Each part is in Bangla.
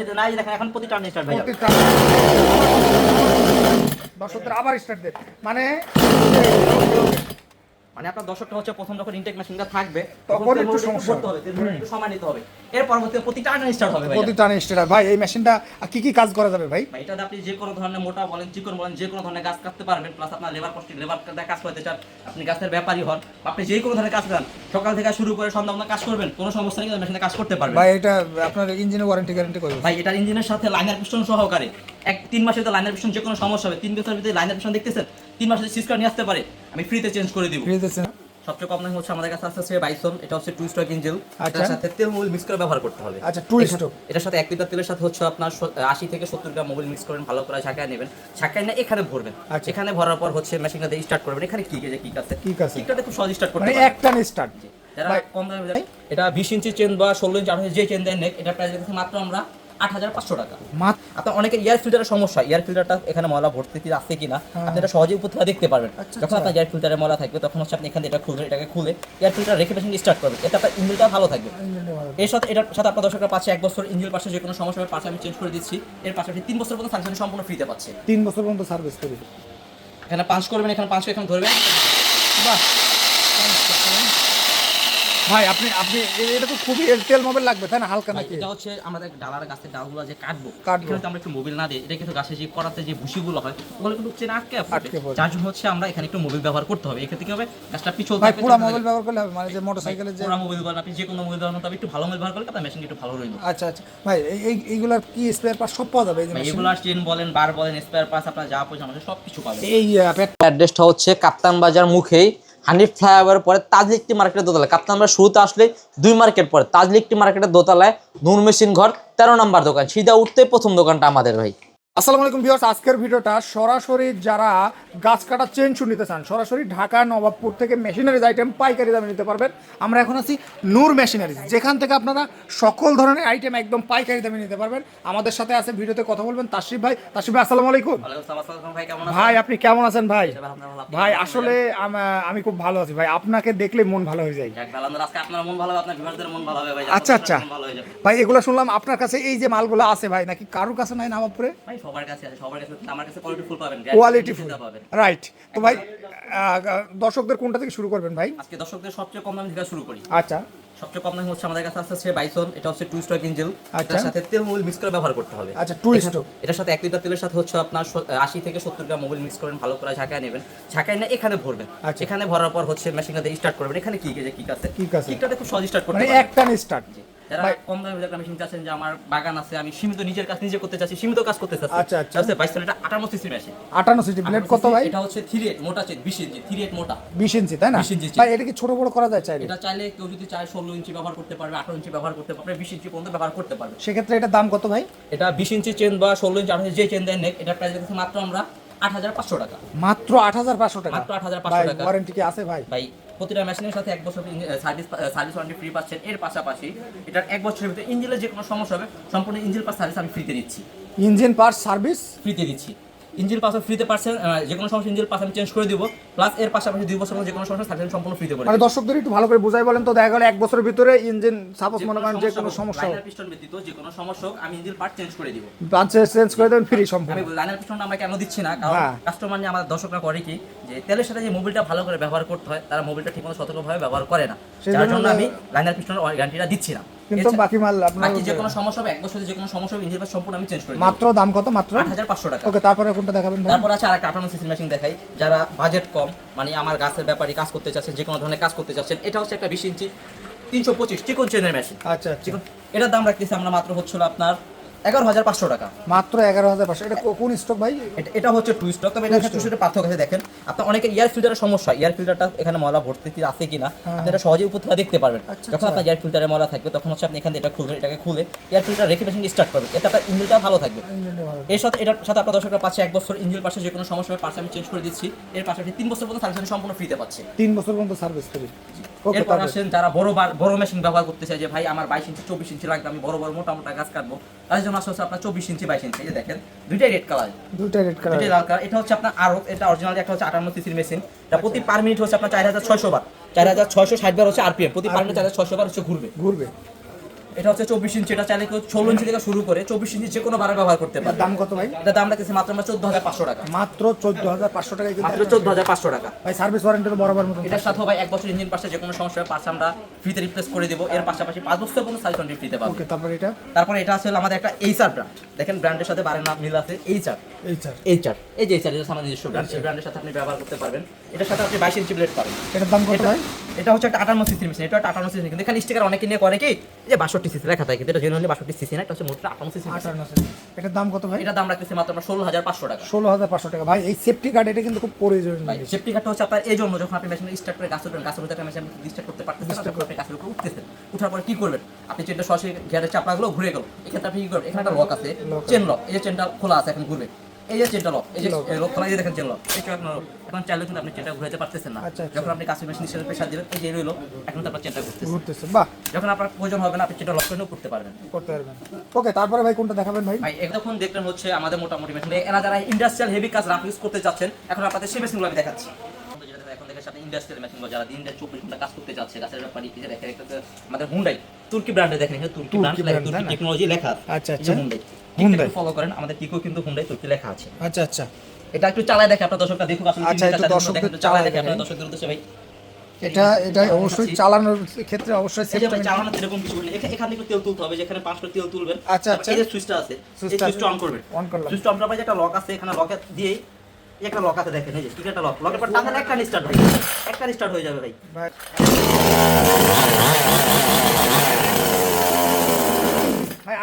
মেশিন নাই দেখেন এখন প্রতি টার্ন স্টার্ট ভাই। প্রতি দর্শকদের আবার স্টার্ট দেন মানে মানে আপনার দশকটা হচ্ছে প্রথম যখন ইনটেক মেশিনটা থাকবে তখন একটু সমস্যা হবে। সময় নিতে হবে। এর পরবর্তীতে প্রতি টার্ন স্টার্ট হবে প্রতি টানে স্টার্ট ভাই এই মেশিনটা কি কি কাজ করা যাবে ভাই? ভাই এটাতে আপনি যে কোনো ধরনের মোটা বলেন চিকন বলেন যে কোনো ধরনের গাছ কাটতে পারবেন প্লাস আপনার লেবার কষ্ট লেবার কাজ করতে চান আপনি গাছের ব্যাপারী হন আপনি যে কোনো ধরনের কাজ করেন সকাল থেকে শুরু করে সন্ধ্যা পর্যন্ত কাজ করবেন কোনো সমস্যা নেই মেশিনে কাজ করতে পারবেন। ভাই এটা আপনার ইঞ্জিনের ওয়ারেন্টি গ্যারান্টি করবে ভাই এটার ইঞ্জিনের সাথে লাইনার পিস্টন সহকারে এক তিন মাসের ভিতরে লাইনার পিস্টন যে কোনো সমস্যা হবে তিন বছরের ভিতরে লাইনার পিস্টন দেখতেছেন? তিন মাসের সিস্কার নিয়ে আসতে পারে আমি ফ্রিতে চেঞ্জ করে দিব। ফ্রি দিচ্ছেন সবচেয়ে কম দাম হচ্ছে আমাদের কাছে আছে বাইসন এটা হচ্ছে টু স্টক ইঞ্জিন। এটার সাথে তেল মোবিল মিক্স করে ব্যবহার করতে হবে। আচ্ছা, two এটা- এটার সাথে এক লিটার তেলের সাথে হচ্ছে আপনার আশি থেকে সত্তর গ্রাম মোবিল মিক্স করেন ভালো করে ছাকায় নেবেন। ছাকায় না এখানে ভরবেন। আচ্ছা। এখানে ভরার পর হচ্ছে মেশিনটা দিয়ে স্টার্ট করবেন। এখানে কি যে কি আছে? কিক আছে। কিকটাতে খুব সহজ স্টার্ট করতে মানে পারবেন। এক স্টার্ট যারা কম দামে এটা বিশ ইঞ্চি চেন বা ষোলো ইঞ্চি আঠারো যে চেন দেয় নেক এটা প্রাইস মাত্র আমরা আট হাজার পাঁচশো টাকা। আপনার অনেকে এয়ার ফিল্টারের সমস্যা এয়ার ফিল্টারটা এখানে ময়লা ভর্তি কি আছে কিনা আপনি এটা সহজে উপর থেকে দেখতে পারবেন। হ্যাঁ। আচ্ছা, যখন আপনার এয়ার ফিল্টারে ময়লা থাকবে তখন হচ্ছে আপনি এখান এটা খুলবেন এটাকে খুলে এয়ার ফিল্টার রেখে মেশিন স্টার্ট করবেন। এতে আপনার ইঞ্জিনটা ভালো থাকবে। এর সাথে এটার সাথে আপনার দর্শকরা পাচ্ছে এক বছর ইঞ্জিন পাশে যে কোনো সমস্যা হবে পাশে আমি চেঞ্জ করে দিচ্ছি। এর পাশাপাশি তিন বছর পর্যন্ত সার্ভিস সম্পূর্ণ ফ্রিতে পাচ্ছে। তিন বছর পর্যন্ত সার্ভিস করি এখানে পাঁচ করবেন এখানে পাঁচ এখানে ধরবেন। বাহ! ভাই আপনি আপনি এটা তো খুবই তেল মোবাইল লাগবে তাই না হালকা নাকি? এটা হচ্ছে আমাদের ডালার গাছের ডালগুলো যে কাটবো। কাটবো। এখানে তো আমরা একটু মোবিল না দিই এটা কিন্তু গাছের যে করাতে যে ভুসিগুলো হয় ওগুলো কিন্তু চেনে আটকে আটকে পড়ে। যার জন্য হচ্ছে আমরা এখানে একটু মোবিল ব্যবহার করতে হবে। এক্ষেত্রে কি হবে? গাছটা পিছল ভাই পুরো তাহলে- মোবাইল ব্যবহার করলে হবে মানে যে মোটরসাইকেলের যে পুরা মোবিল ব্যবহার আপনি যে কোনো মোবিল ব্যবহার করতে একটু ভালো মোবিল ব্যবহার করলে আপনার মেশিন একটু ভালো রইল। আচ্ছা আচ্ছা। ভাই এই- এই এইগুলার কি স্পেয়ার পার্ট সব পাওয়া যাবে এই machine? চেন বলেন বার বলেন স্পেয়ার পার্টস আপনার যা পয়সা আমাদের সব কিছু পাবেন। এই অ্যাড্রেসটা হচ্ছে কাপ্তান বাজার মুখেই। হানিফ ফ্লাইওভারের পরে তাজলিকটি মার্কেটের দোতলায়। কাপ্তান আমরা শুরুতে আসলে দুই মার্কেট পরে তাজলিকটি মার্কেটের দোতলায় নূর মেশিন ঘর তেরো নম্বর দোকান। সিধা উঠতে প্রথম দোকানটা আমাদের ভাই। আসসালামু আলাইকুম ভিউয়ার্স আজকের ভিডিওটা সরাসরি যারা গাছ কাটা চেন নিতে চান সরাসরি ঢাকা নবাবপুর থেকে মেশিনারিজ আইটেম পাইকারি দামে নিতে পারবেন। আমরা এখন আছি নূর মেশিনারিজ যেখান থেকে আপনারা সকল ধরনের আইটেম একদম পাইকারি দামে নিতে পারবেন। আমাদের সাথে আছে ভিডিওতে কথা বলবেন তাশরিফ ভাই। তাশরিফ ভাই আসসালামু আলাইকুম। ভাই কেমন ভাই আপনি কেমন আছেন ভাই? ভাই আসলে আমি খুব ভালো আছি ভাই। আপনাকে দেখলে মন ভালো হয়ে যায়। আজকে আপনার মন ভালো হবে আপনার ভিউয়ারদের মন ভালো হবে ভাই। আচ্ছা আচ্ছা। ভাই এগুলো শুনলাম আপনার কাছে এই যে মালগুলো আছে ভাই নাকি কারোর কাছে নাই নবাবপুরে? সবার কাছে আছে সবার কাছে আমার কাছে কোয়ালিটি ফুল পাবেন কোয়ালিটি ফুল পাবেন। রাইট তো ভাই দর্শকদের কোনটা থেকে শুরু করবেন ভাই? আজকে দর্শকদের সবচেয়ে কম দামে থেকে শুরু করি। আচ্ছা। সবচেয়ে কম দামে হচ্ছে আমাদের কাছে আছে বাইসন এটা হচ্ছে টু স্টক আচ্ছা। এটার সাথে তেল মোবিল মিক্স করে ব্যবহার করতে হবে। আচ্ছা, এখানে- এটার সাথে এক লিটার তেলের সাথে হচ্ছে আপনার আশি থেকে সত্তর গ্রাম মোবিল মিক্স করেন ভালো করে ঝাঁকায় নেবেন। ঝাঁকায় না এখানে ভরবেন। আচ্ছা। এখানে ভরার পর হচ্ছে মেশিনটা দিয়ে স্টার্ট করবেন। এখানে কি যে কিক আছে? কিক আছে। কিকটাতে খুব সহজ স্টার্ট করতে মানে পারবেন। স্টার্ট যারা কম দামে একটা মেশিন চাচ্ছেন যে আমার বাগান আছে আমি সীমিত নিজের কাজ নিজে করতে চাচ্ছি সীমিত কাজ করতে চাচ্ছি। আচ্ছা, আচ্ছা। বাইসন এটা আটান্ন সিসি মেশিন আটান্ন সিটি ব্লেড কত ভাই? এটা হচ্ছে মোটা চেন ইঞ্চি ইঞ্চি তাই না? 20 ভাই এটা কি ছোট বড় করা যায় চাইলে? এটা চাইলে কেউ যদি চায় ষোলো ইঞ্চি ব্যবহার করতে পারবে আঠারো ইঞ্চি ব্যবহার করতে পারবে বিশ ইঞ্চি পর্যন্ত ব্যবহার করতে পারবে। সেক্ষেত্রে এটা দাম কত ভাই? এটা বিশ ইঞ্চি চেন বা ষোলো ইঞ্চি আঠারো যে চেন দেয় নেক এটা প্রাইস রেখেছে মাত্র আমরা আট হাজার পাঁচশো টাকা। মাত্র আট হাজার পাঁচশো টাকা? মাত্র আট হাজার পাঁচশো টাকা। ওয়ারেন্টি কি আছে ভাই? ভাই প্রতিটা মেশিনের সাথে এক বছর সার্ভিস সার্ভিস ওয়ারেন্টি ফ্রি পাচ্ছেন। এর পাশাপাশি এটার এক বছরের ভিতরে ইঞ্জিনের যে কোনো সমস্যা হবে সম্পূর্ণ ইঞ্জিন পাস সার্ভিস আমি ফ্রিতে দিচ্ছি। ইঞ্জিন পার্ট সার্ভিস ফ্রিতে দিচ্ছি। ইঞ্জিন পাসও ফ্রিতে পাচ্ছেন যে কোনো সমস্যা ইঞ্জিন পাস আমি চেঞ্জ করে দিব প্লাস এর পাশাপাশি দুই বছর যে কোনো সমস্যা সার্ভিস সম্পূর্ণ ফ্রিতে করে মানে দর্শকদের একটু ভালো করে বুঝাই বলেন তো দেখা গেল এক বছরের ভিতরে ইঞ্জিন সাপোজ মনে করেন যে কোনো সমস্যা লাইনার পিস্টন ব্যতীত যে কোনো সমস্যা আমি ইঞ্জিন পার্ট চেঞ্জ করে দিব। ব্রাঞ্চে চেঞ্জ করে দেবেন ফ্রি সম্পূর্ণ। আমি লাইনার পিস্টনটা আমরা কেন দিচ্ছি না? কারণ হ্যাঁ। কাস্টমার নিয়ে আমাদের দর্শকরা করে কি যে তেলের সাথে যে মোবিলটা ভালো করে ব্যবহার করতে হয় তারা মোবিলটা ঠিকমতো সতর্কভাবে ব্যবহার করে না। যার জন্য আমি লাইনার পিস্টনের গ্যারান্টিটা দিচ্ছি না। কিন্তু বাকি মাল আপনার বাকি যে কোনো সমস্যা হবে এক বছরে যে কোনো সমস্যা হবে ইঞ্জিন পার্ট সম্পূর্ণ আমি চেঞ্জ করে মাত্র দাম কত? মাত্র? আট হাজার পাঁচশো টাকা। ওকে তারপরে কোনটা দেখাবেন তারপর আছে আরেকটা আটান্ন সিসি মেশিন দেখাই যারা বাজেট কম মানে আমার গাছের ব্যাপারে কাজ করতে চাচ্ছেন যে কোনো ধরনের কাজ করতে চাচ্ছেন এটা হচ্ছে একটা বিশ ইঞ্চি তিনশো পঁচিশ চিকন চেনের মেশিন আচ্ছা আচ্ছা। চিকন এটার দাম রাখতেছি আমরা মাত্র হচ্ছিল আপনার এগারো হাজার পাঁচশো টাকা। মাত্র এগারো হাজার পাঁচশো। এটা কোন স্টক ভাই? এটা- এটা হচ্ছে টু স্টক তবে এটা টু স্টকের পার্থক্য। আছে দেখেন আপনার অনেকে এয়ার ফিল্টারের সমস্যা। এয়ার ফিল্টারটা এখানে ময়লা ভর্তি কি আছে কিনা আপনি এটা সহজে উপর থেকে দেখতে পারবেন। আচ্ছা, যখন আপনার এয়ার ফিল্টারে ময়লা থাকবে তখন হচ্ছে আপনি এখান থেকে এটা খুলবেন এটাকে খুলে এয়ার ফিল্টার রেখে মেশিন স্টার্ট করবেন। এতে আপনার ইঞ্জিনটা ভালো থাকবে। এর সাথে এটার সাথে আপনার দর্শকরা পাচ্ছে এক বছর ইঞ্জিন পাশে যে কোনো সমস্যা পাশে আমি চেঞ্জ করে দিচ্ছি। এর পাশাপাশি তিন বছর পর্যন্ত সার্ভিস সম্পূর্ণ ফ্রিতে পাচ্ছে। তিন বছর পর্যন্ত সার্ভিস করি ওকে এরপর আসেন যারা বড় বড় মেশিন ব্যবহার করতে চাই যে ভাই আমার বাইশ ইঞ্চি চব্বিশ ইঞ্চি লাগবে আমি বড় বড় মোটা মোটা গাছ কাটবো। তাদের জন্য আসলে আপনার চব্বিশ ইঞ্চি বাইশ ইঞ্চি। এই যে দেখেন দুইটাই রেড কালার দুইটা রেড কালার দুইটাই লাল কালার এটা হচ্ছে আপনার আরও এটা অরিজিনাল একটা হচ্ছে আটান্ন সিসির মেশিন এটা প্রতি পার মিনিট হচ্ছে আপনার চার হাজার ছয়শো বার। চার হাজার ছয়শো ষাট বার হচ্ছে আরপিএম প্রতি পার মিনিট চার হাজার ছয়শো বার হচ্ছে ঘুরবে। ঘুরবে। এটা হচ্ছে চব্বিশ ইঞ্চি এটা চাইলে কেউ ষোলো ইঞ্চি থেকে শুরু করে চব্বিশ ইঞ্চি যে কোনো বারে ব্যবহার করতে পারে। দাম কত ভাই? এটা দাম রাখতেছি মাত্র আমরা চোদ্দ হাজার পাঁচশো টাকা। মাত্র চোদ্দ হাজার পাঁচশো টাকা কিন্তু মাত্র চোদ্দ হাজার পাঁচশো টাকা। ভাই সার্ভিস ওয়ারেন্টি তো বরাবর মতন। এটার সাথে ভাই এক বছর ইঞ্জিন পাশে যে কোনো সমস্যা পাশে আমরা ফ্রিতে রিপ্লেস করে দেবো। এর পাশাপাশি পাঁচ বছর পর্যন্ত সার্ভিস ওয়ারেন্টি ফ্রিতে পাবো। ওকে তারপর এটা? তারপরে এটা আছে আমাদের একটা এইচার ব্র্যান্ড দেখেন ব্র্যান্ডের সাথে বারে নাম মিল আছে এইচার এই চার এইচার এই যে এইচার এটা আমার নিজস্ব ব্র্যান্ড এই ব্র্যান্ডের সাথে আপনি ব্যবহার করতে পারবেন। এটার সাথে আপনি বাইশ ইঞ্চি ব্লেড পাবেন। এটার দাম কত ভাই? এটা হচ্ছে একটা আটান্ন সিসির মেশিন এটা একটা আটান্ন সিসি কিন্তু এখানে স্টিকার অনেকে নিয়ে করে কি যে বাষট্টি সিসি লেখা থাকে কিন্তু এটা জেনুইনলি বাষট্টি সিসি না এটা হচ্ছে মোটটা আটান্ন সিসি আটান্ন সিসি। এটার দাম কত ভাই? এটা দাম রাখতেছি মাত্র আমরা ষোলো হাজার পাঁচশো টাকা। ষোলো হাজার পাঁচশো টাকা। ভাই এই সেফটি কার্ড এটা কিন্তু খুব প্রয়োজন ভাই সেফটি কার্ডটা হচ্ছে আপনার এই জন্য যখন আপনি মেশিন স্টার্ট করে গাছ উঠবেন গাছের ভিতরে মেশিন স্টার্ট করতে পারতেছেন না, তখন আপনি গাছের উপরে উঠতেছেন। উঠার পরে কি করবেন? আপনি চেনটা সরাসরি গিয়ারের চাপড়াগুলো ঘুরে গেল। এক্ষেত্রে আপনি কি করবেন? এখানে একটা লক আছে। আছে। চেন লক এই যে চেনটা খোলা আছে এখন ঘুরবে এই যে চেনটা লক এই যে লক। খোলা দেখেন চেন লক। এই আপনার lock। এখন চাইলে কিন্তু আপনি চেনটা ঘুরাতে পারতেছেন না। আচ্ছা, আচ্ছা। যখন আপনি কাছে মেশিন হিসেবে প্রেশার দিবেন এই যে রইল এখন তো আপনার চেনটা ঘুরতেছে। ঘুরতেছে বাহ। যখন আপনার প্রয়োজন হবে না আপনি চেনটা লক করে করতে পারবেন। করতে পারবেন। ওকে তারপরে ভাই কোনটা দেখাবেন ভাই? ভাই এখন দেখলেন হচ্ছে আমাদের মোটামুটি মেশিন এরা যারা ইন্ডাস্ট্রিয়াল হেভি কাজ রাফ ইউজ করতে যাচ্ছেন এখন আপনাদের সেই মেশিনগুলো আমি দেখাচ্ছি। এখন দেখাচ্ছি আপনি ইন্ডাস্ট্রিয়াল মেশিন যারা দিন চব্বিশ ঘণ্টা কাজ করতে যাচ্ছে গাছের ব্যাপারে কি যে দেখেন আমাদের হুন্ডাই তুর্কি ব্র্যান্ডে দেখেন এখানে তুর্কি ব্র্যান্ড লেখা তুর্কি টেকনোলজি লেখা আচ্ছা, আচ্ছা। Hyundai Hyundai। ফলো করেন আমাদের টিকো কিন্তু হুন্ডাই তুর্কি লেখা আছে। আচ্ছা আচ্ছা। এটা একটু চালায় দেখে আপনার দর্শকরা দেখুক আসলে আচ্ছা, একটু দর্শকদের চালায় দেখে আপনার। দর্শকদের উদ্দেশ্যে ভাই। এটা এটা অবশ্যই চালানোর ক্ষেত্রে অবশ্যই এই যে ভাই safety চালানো এরকম কিছু নেই। এখানে একটু তেল তুলতে হবে যেখানে পাঁচ করে তেল তুলবেন। আচ্ছা, আচ্ছা। এই যে সুইচটা আছে এই সুইচটা অন করবেন। অন করলাম। সুইচটা অন করার পরে একটা লক আছে এখানে লকে দিয়ে একটা লক আছে দেখেন এই যে ঠিক একটা লক লকের পর টানলে একটা স্টার্ট ভাই। একটা স্টার্ট হয়ে যাবে ভাই।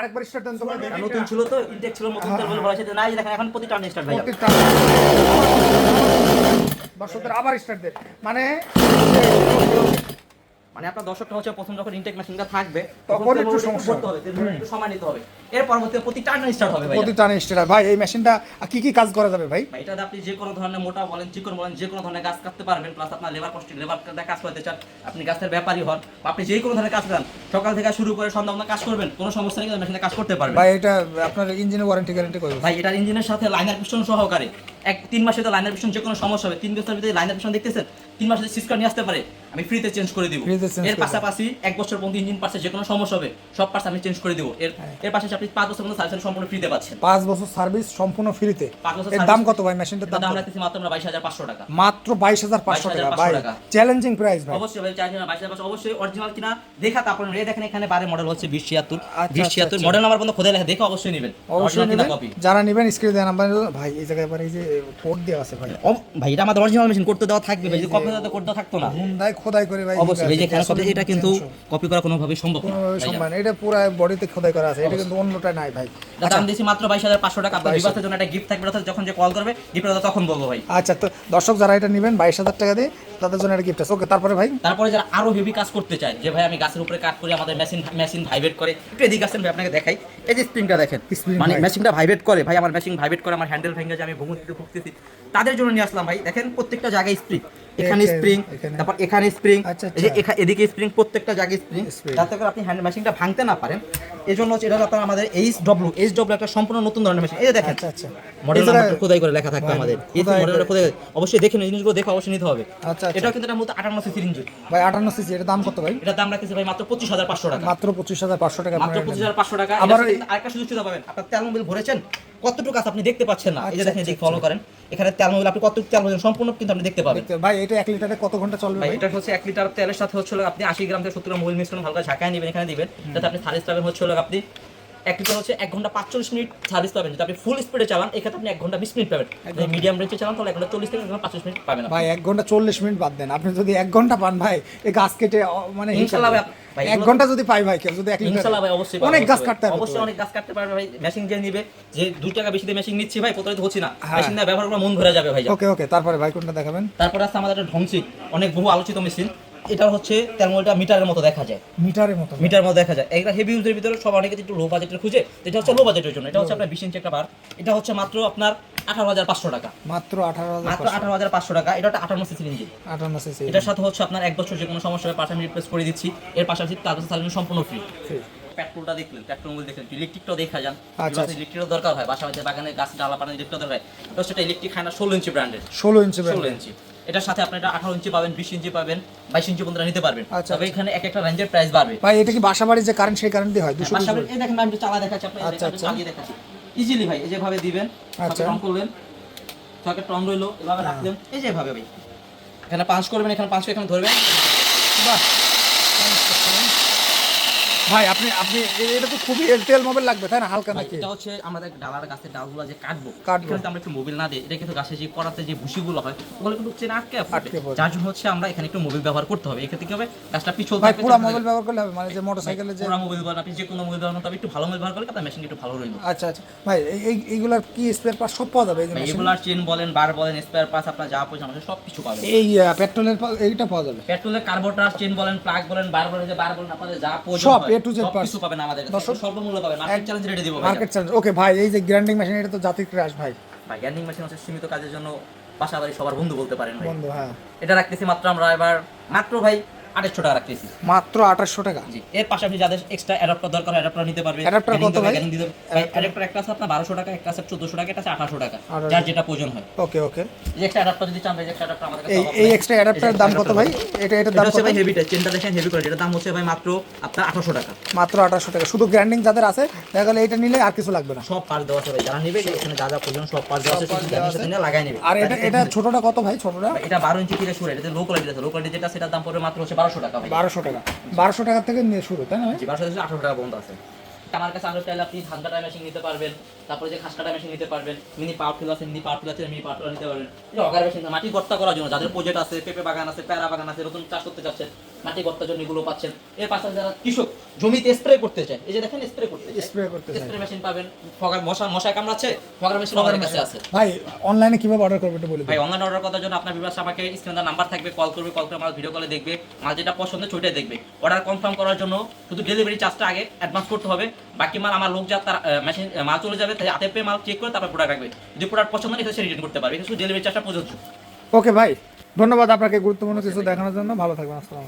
আরেকবার স্টার্ট দেন তো ভাই। নতুন ছিল তো ইনটেক ছিল নতুন তেল বলে বলা না এই দেখেন এখন প্রতি টার্ন স্টার্ট ভাই। প্রতি প্রত্যেকটা দর্শকদের আবার স্টার্ট দেন। মানে মানে আপনার দর্শকটা হচ্ছে প্রথম যখন ইনটেক মেশিনটা থাকবে তখন একটু সমস্যা করতে হবে একটু সময় নিতে হবে। এর পরবর্তী প্রতি টার্ন স্টার্ট হবে ভাই প্রতি টানে স্টার্ট ভাই এই মেশিনটা কি কি কাজ করা যাবে ভাই? ভাই, এটাতে আপনি যে কোনো ধরনের মোটা বলেন চিকন বলেন যে কোনো ধরনের গাছ কাটতে পারবেন প্লাস আপনার লেবার কষ্ট লেবার কাজ করতে চান আপনি গাছের ব্যাপারী হন বা আপনি যে কোনো ধরনের কাজ করেন সকাল থেকে শুরু করে সন্ধ্যা পর্যন্ত কাজ করবেন কোনো সমস্যা নেই মেশিনে কাজ করতে পারবেন। ভাই এটা আপনার ইঞ্জিনের ওয়ারেন্টি গ্যারান্টি করবে। ভাই এটার ইঞ্জিনের সাথে লাইনার পিস্টন সহকারে এক তিন মাসে তো লাইনার পিস্টন যে কোনো সমস্যা হবে তিন বছরের ভিতরে লাইনার পিস্টন দেখতেছেন? তিন মাসে সিস্কার নিয়ে আসতে পারে। আমি ফ্রিতে চেঞ্জ করে দিব। এর পাশাপাশি এক বছর পর্যন্ত ইঞ্জিন পার্সে যে কোনো সমস্যা হবে সব পার্টস আমি চেঞ্জ করে দিব। এর এর পাশাপাশি আপনি পাঁচ বছর পর্যন্ত সার্ভিস সম্পূর্ণ ফ্রিতে পাচ্ছেন। পাঁচ বছর সার্ভিস সম্পূর্ণ ফ্রিতে এর দাম কত ভাই? মেশিনটার দাম দাম কত? রাখতেছি মাত্র আমরা বাইশ হাজার পাঁচশো টাকা। মাত্র বাইশ হাজার পাঁচশো টাকা। ভাই চ্যালেঞ্জিং প্রাইস ভাই। অবশ্যই ভাই হাজার পাঁচশো। অবশ্যই অরিজিনাল কিনা দেখা তারপর এই দেখেন এখানে বারে মডেল হচ্ছে বিশ ছিয়াত্তর। আচ্ছা, বিশ আচ্ছা, ছিয়াত্তর আচ্ছা। মডেল নাম্বার পর্যন্ত খোদাই লেখা দেখে অবশ্যই নেবেন। অবশ্যই কিনা নেবেন। কপি যারা নেবেন স্ক্রিনে দেওয়া নাম্বার ভাই এই জায়গায় আবার এই যে কোড দেওয়া আছে ভাই। ভাই এটা আমাদের অরিজিনাল মেশিন করতে দেওয়া থাকবে ভাই যদি কপি দিতে করতে থাকতো না। হুন্ডাই খোদাই করে ভাই অবশ্যই এই যে এখানে কপি এটা কিন্তু কপি করা কোনোভাবেই সম্ভব না। সম্ভব না। এটা পুরো বডিতে খোদাই করা আছে এটা কিন্তু অন্যটা নাই ভাই। এটা দাম দিয়েছি মাত্র বাইশ হাজার পাঁচশো টাকা। আপনার বিবাহের জন্য একটা গিফট থাকবে অর্থাৎ যখন যে কল করবে গিফট তখন বলব ভাই। আচ্ছা তো দর্শক যারা এটা নেবেন বাইশ হাজার টাকা দিয়ে তাদের জন্য একটা গিফট আছে। ওকে তারপরে ভাই? তারপরে যারা আরও হেভি কাজ করতে চায় যে ভাই আমি গাছের উপরে কাট করি আমাদের মেশিন মেশিন ভাইব্রেট করে একটু এদিকে আসেন ভাই আপনাকে দেখাই। এই যে স্প্রিংটা দেখেন মানে। মেশিনটা ভাইব্রেট করে ভাই আমার মেশিন ভাইব্রেট করে আমার হ্যান্ডেল ভেঙে যায় আমি ভুগুতিতে ভুগতেছি তাদের জন্য নিয়ে আসলাম ভাই দেখেন প্রত্যেকটা জায়গায় স্প্রিং এখানে স্প্রিং তারপর এখানে স্প্রিং আচ্ছা, এই যে আচ্ছা। এদিকে স্প্রিং প্রত্যেকটা জায়গায় স্প্রিং যাতে করে আপনি হ্যান্ড মেশিনটা ভাঙতে না পারেন। এই জন্য হচ্ছে এটা আপনার আমাদের এইচ ডব্লিউ এইচ ডব্লিউ একটা সম্পূর্ণ নতুন ধরনের মেশিন এই দেখেন আচ্ছা আচ্ছা। মডেল নাম্বার খোদাই করে লেখা থাকবে আমাদের। এই মডেলটা খোদাই অবশ্যই দেখেন এই জিনিসগুলো দেখে অবশ্যই নিতে হবে। আচ্ছা, আচ্ছা। এটাও কিন্তু এটা মূলত আটান্ন সিসির ইঞ্জিন ভাই আটান্ন সিসি এটার দাম কত ভাই? এটার দাম রাখতেছে ভাই মাত্র পঁচিশ হাজার পাঁচশো টাকা। মাত্র পঁচিশ হাজার পাঁচশো টাকা। মাত্র আপনারা পঁচিশ নেবেন। হাজার পাঁচশো টাকা। আবার আবার আরেকটা সুযোগ সুবিধা পাবেন। আপনার তেল মোবিল ভরেছেন? কতটুকু আছে আপনি দেখতে পাচ্ছেন না? এই যে আচ্ছা, দেখেন আচ্ছা, ফলো করেন। এখানে তেল মোবিল আপনি কতটুকু তেল ভরেছেন সম্পূর্ণ কিন্তু আপনি দেখতে পাবেন। ভাই এটা এক লিটারে কত ঘণ্টা চলবে ভাই ভাই? এটা হচ্ছে এক লিটার তেলের সাথে হচ্ছে আপনি আশি গ্রাম থেকে সত্তর গ্রাম মহিল মিশ্রণ হালকা ঝাঁকায় নেবেন। এখানে দিবেন। যাতে আপনি সাড়ে পাবেন হচ্ছে আপনি এক লিটার হচ্ছে এক ঘণ্টা পাঁচচল্লিশ মিনিট সার্ভিস পাবেন। যদি আপনি ফুল স্পিডে চালান এক্ষেত্রে আপনি এক ঘণ্টা বিশ মিনিট পাবেন। যদি মিডিয়াম রেঞ্জে চালান তাহলে এক ঘণ্টা চল্লিশ থেকে এক ঘণ্টা পাঁচচল্লিশ মিনিট পাবেন ভাই এক ঘণ্টা চল্লিশ মিনিট বাদ দেন। আপনি যদি এক ঘণ্টা পান ভাই এই গাছ কেটে মানে ইনশাল্লাহ এক ঘণ্টা যদি পাই ভাই কেউ যদি এক ইনশাল্লাহ ভাই অবশ্যই অনেক গাছ কাটতে হবে অবশ্যই অনেক গাছ কাটতে পারবে ভাই। মেশিন যে নিবে যে দুই টাকা বেশি দিয়ে মেশিন নিচ্ছি ভাই প্রতারিত হচ্ছি না। মেশিন ব্যবহার করে মন ভরে যাবে ভাই। ওকে ওকে তারপরে ভাই কোনটা দেখাবেন? তারপরে আছে আমাদের একটা ঢংসি অনেক বহু আলোচিত মেশিন এটা হচ্ছে তেলমলটা মিটারের মতো দেখা যায়। মিটারের মতো মিটার মতো দেখা যায়। এটা হেভি ইউজের ভিতরে সব অনেকে একটু লো বাজেটের খুঁজে। এটা হচ্ছে লো বাজেটের জন্য। এটা হচ্ছে আপনার বিশ ইঞ্চি একটা বার এটা হচ্ছে মাত্র আপনার আঠারো হাজার পাঁচশো টাকা। মাত্র আঠারো মাত্র আঠারো হাজার পাঁচশো টাকা। এটা একটা আঠান্ন সিসির ইঞ্জিন আটান্ন সিসি এটার সাথে হচ্ছে আপনার এক বছর যে কোনো সমস্যা পাঁচ আমি রিপ্লেস করে দিচ্ছি। এর পাশাপাশি তার কাছে চালানো সম্পূর্ণ ফ্রি পেট্রোলটা দেখলেন পেট্রোল দেখলেন। ইলেকট্রিকটাও দেখা যান। আচ্ছা, আচ্ছা। দরকার হয়। বাসা বাড়িতে বাগানে গাছ ডালা পানি ইলেকট্রিক দরকার হয়। এটা হচ্ছে ইলেকট্রিক খায় না ষোলো ইঞ্চি ব্র্যান্ডের ষোলো ইঞ্চি ষোলো। ইঞ্চি এটার সাথে আপনি এটা আঠারো ইঞ্চি পাবেন বিশ ইঞ্চি পাবেন বাইশ ইঞ্চি পর্যন্ত নিতে পারবেন। আচ্ছা, তবে এখানে এক একটা রেঞ্জের প্রাইস বাড়বে। ভাই এটা কি বাসা বাড়ির যে কারেন্ট সেই কারেন্ট হয়? দুশো এই দেখেন আমি চালা দেখাচ্ছি আপনি আচ্ছা, আচ্ছা। চালিয়ে দেখাচ্ছি। ইজিলি ভাই এই যেভাবে দিবেন আচ্ছা। রং করলেন সকেট টং রইল এভাবে রাখলেন এই যেভাবে ভাই। এখানে পাঁচ করবেন এখানে পাঁচ এখানে ধরবেন। বাহ! ভাই আপনি আপনি এটা তো খুবই তেল মোবাইল লাগবে তাই না হালকা নাকি? এটা হচ্ছে আমাদের ডালার গাছের ডালগুলো যে কাটবো কাটবো। এখানে তো আমরা একটু মোবিল না দিই এটা কিন্তু গাছের যে করাতে যে ভুসিগুলো হয় ওগুলো কিন্তু চেনে আটকে আটকে পড়বে। যার জন্য হচ্ছে আমরা এখানে একটু মোবিল ব্যবহার করতে হবে। এক্ষেত্রে কি হবে? গাছটা পিছল ভাই পুরো মোবাইল ব্যবহার করলে হবে মানে যে মোটরসাইকেলে যে পুরা মোবিল ব্যবহার আপনি যে কোনো মোবিল ব্যবহার তবে একটু ভালো মোবিল ব্যবহার করলে আপনার মেশিন একটু ভালো রইল। আচ্ছা আচ্ছা। ভাই এই- এই এইগুলার কি স্পেয়ার পার্ট সব পাওয়া যাবে এই ভাই, চেন বলেন বার বলেন স্পেয়ার পাস আপনার যা পয়সা আমাদের সব কিছু পাবেন। এই পেট্রোলের এইটা পাওয়া যাবে। পেট্রোলের কার্বোটার চেন বলেন প্লাগ বলেন বার বলেন যে বার বলেন আপনাদের যা প্রয়োজন সব সব parts। কিছু পাবেন আমাদের কাছে। সর্বমূল্য পাবেন। মার্কেট চ্যালেঞ্জ রেডি দিব মার্কেট চ্যালেঞ্জ ওকে ভাই এই যে গ্রাইন্ডিং মেশিন এটা তো জাতির ক্রাশ ভাই। ভাই গ্যান্ডিং মেশিন হচ্ছে সীমিত কাজের জন্য পাশাপাশি সবার বন্ধু বলতে পারেন ভাই। বন্ধু হ্যাঁ। এটা রাখতেছি মাত্র আমরা এবার মাত্র ভাই আঠাশশো টাকা রাখতেছি মাত্র আঠাশশো টাকা? জি এর পাশাপাশি যাদের এক্সট্রা অ্যাডাপ্টার দরকার অ্যাডাপ্টার নিতে পারবে। Getting কত ভাই? অ্যাডাপ্টার একটা আছে আপনার বারোশো টাকা একটা আছে চোদ্দশো টাকা একটা আছে আঠাশশো টাকা আঠারোশো। যার যেটা প্রয়োজন হয়। ওকে ওকে। এই একটা অ্যাডাপ্টার যদি চান ভাই একটা অ্যাডাপ্টার আমাদের কাছে এই। এক্সট্রা অ্যাডাপ্টার দাম কত ভাই? এটা এটা দাম হচ্ছে ভাই হেভিটা চেনটা দেখেন হেভি কোয়ালিটি এটার দাম হচ্ছে ভাই মাত্র আপনার আঠাশশো টাকা। মাত্র আঠাশশো টাকা। শুধু গ্রাইন্ডিং যাদের আছে দেখা গেলে এটা নিলে আর কিছু লাগবে না। সব পার্ট দেওয়া আছে ভাই। যারা নেবে এখানে যা যা প্রয়োজন সব পার্ট দেওয়া আছে শুধু সাথে নিয়ে লাগাই নেবে। আর এটা এটা ছোটটা কত ভাই? ছোটটা? এটা বারো ইঞ্চি থেকে শুরু এটাতে লো কোয়ালিটি আছে লো কোয়ালিটি যেটা সেটার দাম পড়বে মাত্র হচ্ছে বারোশো টাকা বারোশো টাকা। বারোশো টাকা থেকে নিয়ে শুরু তাই না বারোশো থেকে আঠারো টাকা পর্যন্ত আছে। আমার কাছে আরও চাইলে আপনি ধান কাটা মেশিন নিতে পারবেন তারপরে যে ঘাস কাটা মেশিন নিতে পারবেন মিনি পাওয়ার টিল আছে মিনি পাওয়ার টিল আছে মিনি পাওয়ার টিল নিতে পারবেন। অগার মেশিন মাটি গর্তা করার জন্য যাদের প্রজেক্ট আছে পেঁপে বাগান আছে প্যারা বাগান আছে নতুন চাষ করতে চাচ্ছেন মাটি গর্তার জন্য এগুলো পাচ্ছেন। এর পাশাপাশি যারা কৃষক জমিতে স্প্রে করতে চায় এই যে দেখেন স্প্রে করতে Spray করতে চায়। স্প্রে মেশিন পাবেন। ফগার মশা মশায় কামড়াচ্ছে ফগার মেশিন আমাদের কাছে আছে। ভাই অনলাইনে কীভাবে অর্ডার করবে একটু বলে দিন। ভাই অনলাইন অর্ডার করার জন্য আপনার বিভাগ আমাকে স্ক্রিনে নাম্বার থাকবে কল করবে কল করে আমার ভিডিও কলে দেখবে। মাল যেটা পছন্দ সেটাই দেখবে। অর্ডার কনফার্ম করার জন্য শুধু ডেলিভারি চার্জটা আগে অ্যাডভান্স করতে হবে। বাকি মাল আমার লোক যা তার মেশিন মাল চলে যাবে তাই হাতে পেয়ে মাল চেক করে তারপর প্রোডাক্ট রাখবে। যদি প্রোডাক্ট পছন্দ হয় সে রিটার্ন করতে পারবে। শুধু ডেলিভারি চার্জটা প্রযোজ্য। ওকে ভাই ধন্যবাদ আপনাকে গুরুত্বপূর্ণ কিছু দেখানোর জন্য। ভালো থাকবেন আসসালাম